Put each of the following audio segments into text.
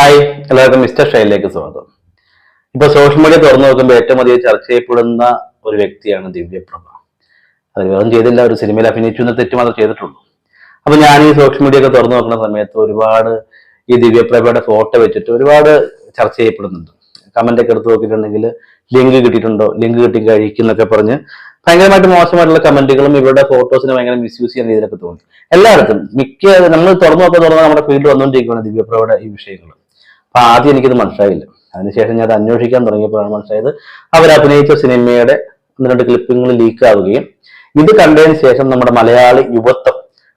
Hi എല്ലാവർക്കും mister ഷൈലിലേക്ക് സ്വാഗതം. ഇപ്പൊ സോഷ്യൽ മീഡിയ തുറന്നു നോക്കുമ്പോൾ ഏറ്റവും അധികം ചർച്ച ചെയ്യപ്പെടുന്ന ഒരു വ്യക്തിയാണ് ദിവ്യപ്രഭ. അത് വേറൊന്നും ചെയ്തില്ല ഒരു സിനിമയിൽ അഭിനയിച്ചു എന്ന തെറ്റ് മാത്രം ചെയ്തിട്ടുള്ളൂ. അപ്പൊ ഞാൻ ഈ സോഷ്യൽ മീഡിയ ഒക്കെ തുറന്നു നോക്കുന്ന സമയത്ത് ഒരുപാട് ഈ ദിവ്യപ്രഭയുടെ ഫോട്ടോ വെച്ചിട്ട് ഒരുപാട് ചർച്ച ചെയ്യപ്പെടുന്നുണ്ട് കമന്റ് ഒക്കെ എടുത്ത് നോക്കിയിട്ടുണ്ടെങ്കിൽ ലിങ്ക് കിട്ടിയിട്ടുണ്ടോ? ലിങ്ക് കിട്ടി കഴിക്കുന്നൊക്കെ പറഞ്ഞ് ഭയങ്കരമായിട്ട് മോശമായിട്ടുള്ള കമന്റുകളും ഇവരുടെ ഫോട്ടോസിനെ ഭയങ്കര മിസ്യൂസ് ചെയ്യുന്ന രീതിയിലൊക്കെ തോന്നി. എല്ലായിടത്തും മിക്ക നമ്മൾ തുറന്നു നോക്കാൻ തുറന്നാൽ നമ്മുടെ ഫീൽഡ് വന്നുകൊണ്ടിരിക്കുകയാണ് ദിവ്യപ്രഭയുടെ ഈ വിഷയങ്ങൾ അപ്പൊ ആദ്യം എനിക്കിത് മനസ്സിലായില്ല. അതിനുശേഷം ഞാൻ അത് അന്വേഷിക്കാൻ തുടങ്ങിയപ്പോഴാണ് മനസ്സിലായത് അവർ അഭിനയിച്ച സിനിമയുടെ ഒന്ന് രണ്ട് ക്ലിപ്പിങ്ങൾ ലീക്ക് ആവുകയും ഇത് കണ്ടതിന് ശേഷം നമ്മുടെ മലയാളി യുവത്വം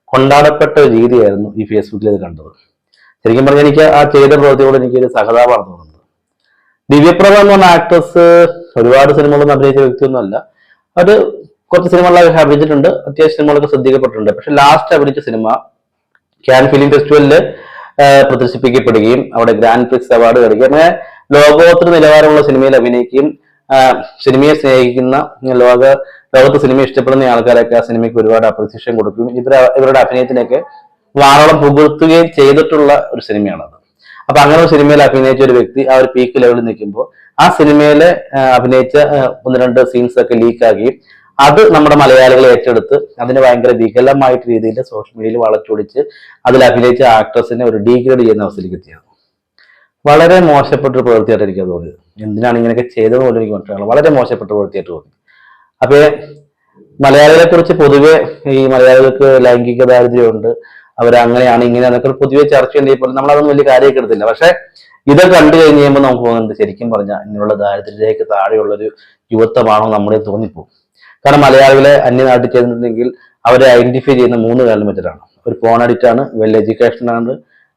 കൊണ്ടാടപ്പെട്ട ഒരു രീതിയായിരുന്നു ഈ ഫേസ്ബുക്കിൽ ഇത് കണ്ടത്. ശരിക്കും പറഞ്ഞാൽ എനിക്ക് ആ ചെയ്ത പ്രവൃത്തിയോട് എനിക്ക് ഒരു സഹതാപമാണ് തോന്നുന്നത്. ദിവ്യപ്രഭ എന്ന് പറഞ്ഞ ആക്ട്രസ് ഒരുപാട് സിനിമകളൊന്നും അഭിനയിച്ച വ്യക്തിയൊന്നുമല്ല. അത് കുറച്ച് സിനിമകളൊക്കെ അഭിനയിച്ചിട്ടുണ്ട്. അത്യാവശ്യം സിനിമകളൊക്കെ ശ്രദ്ധിക്കപ്പെട്ടിട്ടുണ്ട്. പക്ഷെ ലാസ്റ്റ് അഭിനയിച്ച സിനിമ ക്യാൻ ഫിലിം ഫെസ്റ്റിവലിൽ പ്രദർശിപ്പിക്കപ്പെടുകയും അവിടെ ഗ്രാൻഡ് പ്രിക്സ് അവാർഡ് നേടുകയും അങ്ങനെ ലോകോത്തര നിലവാരമുള്ള സിനിമയിൽ അഭിനയിക്കുകയും സിനിമയെ സ്നേഹിക്കുന്ന ലോക ലോകത്ത് സിനിമ ഇഷ്ടപ്പെടുന്ന ആൾക്കാരൊക്കെ ആ സിനിമയ്ക്ക് ഒരുപാട് അപ്രിസിയേഷൻ കൊടുക്കുകയും ഇവർ ഇവരുടെ അഭിനയത്തിനൊക്കെ വാറോളം പുകഴ്ത്തുകയും ചെയ്തിട്ടുള്ള ഒരു സിനിമയാണത്. അപ്പൊ അങ്ങനെ ഒരു സിനിമയിൽ അഭിനയിച്ച ഒരു വ്യക്തി ആ ഒരു പീക്ക് ലെവലിൽ നിൽക്കുമ്പോൾ ആ സിനിമയിലെ അഭിനയിച്ച ഒന്ന് രണ്ട് സീൻസ് ഒക്കെ ലീക്ക് ആകുകയും അത് നമ്മുടെ മലയാളികൾ ഏറ്റെടുത്ത് അതിന് ഭയങ്കര വികലമായിട്ട് രീതിയിൽ സോഷ്യൽ മീഡിയയിൽ വളച്ചൊടിച്ച് അതിൽ അഭിനയിച്ച ആക്ട്രസിനെ ഒരു ഡീഗ്രേഡ് ചെയ്യുന്ന അവസ്ഥയിലേക്ക് എത്തിയത് വളരെ മോശപ്പെട്ട ഒരു പ്രവൃത്തിയായിട്ട് എനിക്ക് തോന്നിയത്. എന്തിനാണ് ഇങ്ങനെയൊക്കെ ചെയ്തത് പോലും എനിക്ക് മനസ്സിലാണ് വളരെ മോശപ്പെട്ട പ്രവൃത്തിയായിട്ട് തോന്നി. അപ്പൊ മലയാളികളെ കുറിച്ച് പൊതുവെ ഈ മലയാളികൾക്ക് ലൈംഗിക ദാരിദ്ര്യമുണ്ട് അവരങ്ങനെയാണ് ഇങ്ങനെയാന്നൊക്കെ പൊതുവെ ചർച്ച ചെയ്യുമ്പോൾ നമ്മൾ അതൊന്നും വലിയ കാര്യമൊക്കെ എടുത്തില്ല. പക്ഷെ ഇത് കണ്ടു കഴിഞ്ഞ് കഴിയുമ്പോൾ നമുക്ക് തോന്നുന്നുണ്ട് ശരിക്കും പറഞ്ഞാൽ ഇങ്ങനെയുള്ള ദാരിദ്ര്യത്തിലേക്ക് താഴെയുള്ളൊരു യുവത്വമാണോ നമ്മുടെ തോന്നിപ്പോകും. കാരണം മലയാളികളെ അന്യനാട്ടിൽ ചെന്നിട്ടുണ്ടെങ്കിൽ അവരെ ഐഡന്റിഫൈ ചെയ്യുന്ന മൂന്ന് കാര്യം ഒരു പോൺ അഡിക്റ്റ് ആണ് വെൽ എഡ്യൂക്കേഷൻ ആണ്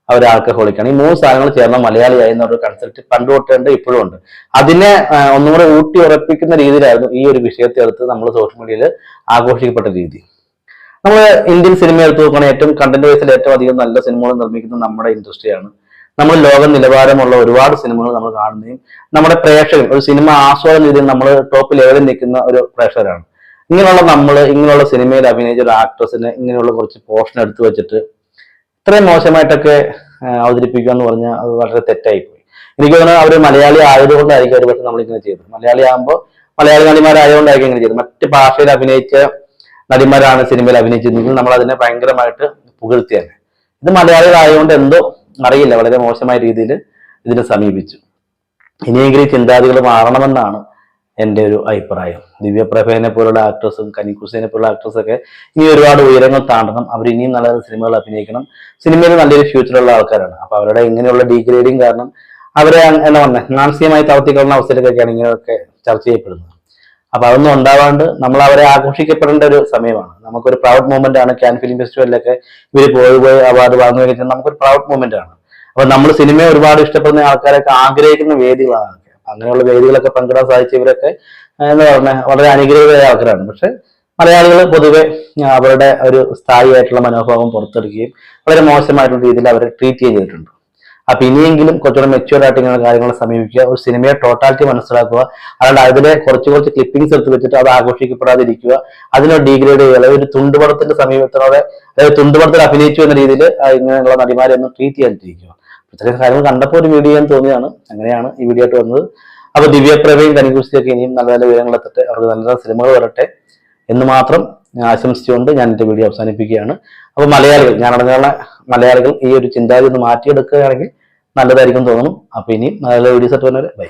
അവർ ആൽക്കഹോളിക്കാണ് ഈ മൂന്ന് സാധനങ്ങൾ ചേർന്ന മലയാളിയായി എന്നൊരു കൺസെപ്റ്റ് പണ്ട് തൊട്ടുണ്ട് ഇപ്പോഴും ഉണ്ട്. അതിനെ ഒന്നുകൂടെ ഊട്ടി ഉറപ്പിക്കുന്ന രീതിയിലായിരുന്നു ഈ ഒരു വിഷയത്തെ എടുത്ത് നമ്മൾ സോഷ്യൽ മീഡിയയിൽ ആഘോഷിക്കപ്പെട്ട രീതി. നമ്മൾ ഇന്ത്യൻ സിനിമ എടുത്ത് നോക്കുകയാണെങ്കിൽ ഏറ്റവും കണ്ടന്റ് വൈസിൽ ഏറ്റവും അധികം നല്ല സിനിമകൾ നിർമ്മിക്കുന്നത് നമ്മുടെ ഇൻഡസ്ട്രിയാണ് നമ്മൾ ലോക നിലവാരമുള്ള ഒരുപാട് സിനിമകൾ നമ്മൾ കാണുകയും നമ്മുടെ പ്രേക്ഷകൻ ഒരു സിനിമ ആസ്വാദന രീതിയിൽ നമ്മൾ ടോപ്പ് ലെവലിൽ നിൽക്കുന്ന ഒരു പ്രേക്ഷകരാണ്. ഇങ്ങനെയുള്ള നമ്മൾ ഇങ്ങനെയുള്ള സിനിമയിൽ അഭിനയിച്ച ഒരു ആക്ട്രസിന് ഇങ്ങനെയുള്ള കുറച്ച് പോർഷൻ എടുത്തു വെച്ചിട്ട് ഇത്രയും മോശമായിട്ടൊക്കെ അവതരിപ്പിക്കുക എന്ന് പറഞ്ഞാൽ അത് വളരെ തെറ്റായി പോയി എനിക്ക് തോന്നുന്നത് അവർ മലയാളി ആയതുകൊണ്ടായിരിക്കും ഒരു പക്ഷേ നമ്മളിങ്ങനെ ചെയ്തത്. മലയാളി ആകുമ്പോൾ മലയാളി നടിമാരായതുകൊണ്ടായിരിക്കും ഇങ്ങനെ ചെയ്തത്. മറ്റ് ഭാഷയിൽ അഭിനയിച്ച നടിമാരാണ് സിനിമയിൽ അഭിനയിച്ചിരുന്നെങ്കിൽ നമ്മൾ അതിനെ ഭയങ്കരമായിട്ട് പുകഴ്ത്തിയാണ്. ഇത് മലയാളികളായതുകൊണ്ട് എന്തോ അറിയില്ല. വളരെ മോശമായ രീതിയിൽ ഇതിനെ സമീപിച്ചു. ഇനിയെങ്കിലും ചിന്താഗതികൾ മാറണമെന്നാണ് എന്റെ ഒരു അഭിപ്രായം. ദിവ്യപ്രഭേനെ പോലുള്ള ആക്ട്രസും കനിക്കുസേനെ പോലുള്ള ആക്ട്രസൊക്കെ ഇനി ഒരുപാട് ഉയരങ്ങൾ താണ്ടണം അവർ ഇനിയും നല്ല സിനിമകൾ അഭിനയിക്കണം. സിനിമയിൽ നല്ലൊരു ഫ്യൂച്ചറുള്ള ആൾക്കാരാണ്. അപ്പോൾ അവരുടെ ഇങ്ങനെയുള്ള ഡീഗ്രേഡിങ് കാരണം അവരെ എന്താ പറഞ്ഞത് മാനസികമായി തവർത്തിക്കളുന്ന അവസ്ഥയിലേക്കൊക്കെയാണ് ഇങ്ങനെയൊക്കെ ചർച്ച ചെയ്യപ്പെടുന്നത്. അപ്പൊ അതൊന്നും ഉണ്ടാവാണ്ട് നമ്മൾ അവരെ ആഘോഷിക്കപ്പെടേണ്ട ഒരു സമയമാണ്. നമുക്കൊരു പ്രൗഡ് മൂവ്മെന്റ് ആണ് ക്യാൻ ഫിലിം ഫെസ്റ്റിവലിലൊക്കെ ഇവർ പോയി പോയി അവാർഡ് വാങ്ങുകയൊക്കെ നമുക്കൊരു പ്രൗഡ് മൂവ്മെന്റ് ആണ്. അപ്പൊ നമ്മൾ സിനിമയെ ഒരുപാട് ഇഷ്ടപ്പെടുന്ന ആൾക്കാരൊക്കെ ആഗ്രഹിക്കുന്ന വേദികളാണ്. അങ്ങനെയുള്ള വേദികളൊക്കെ പങ്കിടാൻ സാധിച്ചവരൊക്കെ ഇവരൊക്കെ എന്ന് പറഞ്ഞാൽ വളരെ അനുഗ്രഹീതരായ ആൾക്കാരാണ്. പക്ഷെ മലയാളികൾ പൊതുവെ അവരുടെ ഒരു സ്ഥായിയായിട്ടുള്ള മനോഭാവം പുറത്തെടുക്കുകയും വളരെ മോശമായിട്ടുള്ള രീതിയിൽ അവരെ ട്രീറ്റ് ചെയ്തിട്ടുണ്ട്. അപ്പൊ ഇനിയെങ്കിലും കുറച്ചുകൂടെ മെച്യൂർ ആയിട്ട് ഇങ്ങനെ കാര്യങ്ങളെ സമീപിക്കുക ഒരു സിനിമയെ ടോട്ടാലിറ്റി മനസ്സിലാക്കുക അല്ലാണ്ട് അതിലെ കുറച്ച് കുറച്ച് ക്ലിപ്പിംഗ്സ് എടുത്ത് വെച്ചിട്ട് അത് ആഘോഷിക്കപ്പെടാതിരിക്കുക അതിനെ ഡീഗ്രേഡ് ചെയ്യുക ഒരു തുണ്ടുപടത്തിന്റെ സമീപത്തോടെ അതായത് തുണ്ടുപടത്തിൽ അഭിനയിച്ചു എന്ന രീതിയിൽ ഇങ്ങനെയുള്ള നടിമാരെ ഒന്നും ട്രീറ്റ് ചെയ്യാതിരിക്കുക ഇത്രയും കാര്യങ്ങൾ കണ്ടപ്പോൾ ഒരു വീഡിയോ ചെയ്യാൻ തോന്നിയാണ് അങ്ങനെയാണ് ഈ വീഡിയോ ആയിട്ട് വന്നത്. അപ്പൊ ദിവ്യപ്രഭയും കനികുസ്തിയൊക്കെ ഇനിയും നല്ല നല്ല വിവരങ്ങൾ എത്തട്ടെ. അവർക്ക് നല്ല നല്ല സിനിമകൾ വരട്ടെ എന്ന് മാത്രം ഞാൻ ആശംസിച്ചുകൊണ്ട് ഞാൻ എന്റെ വീഡിയോ അവസാനിപ്പിക്കുകയാണ്. അപ്പൊ മലയാളികൾ ഞാൻ അടങ്ങാനുള്ള മലയാളികൾ ഈ ഒരു ചിന്താഗതി ഒന്ന് മാറ്റിയെടുക്കുകയാണെങ്കിൽ നല്ലതായിരിക്കും തോന്നുന്നു. അപ്പൊ ഇനിയും നല്ല വീഡിയോസ് ആയിട്ട് വന്നവരെ ബൈ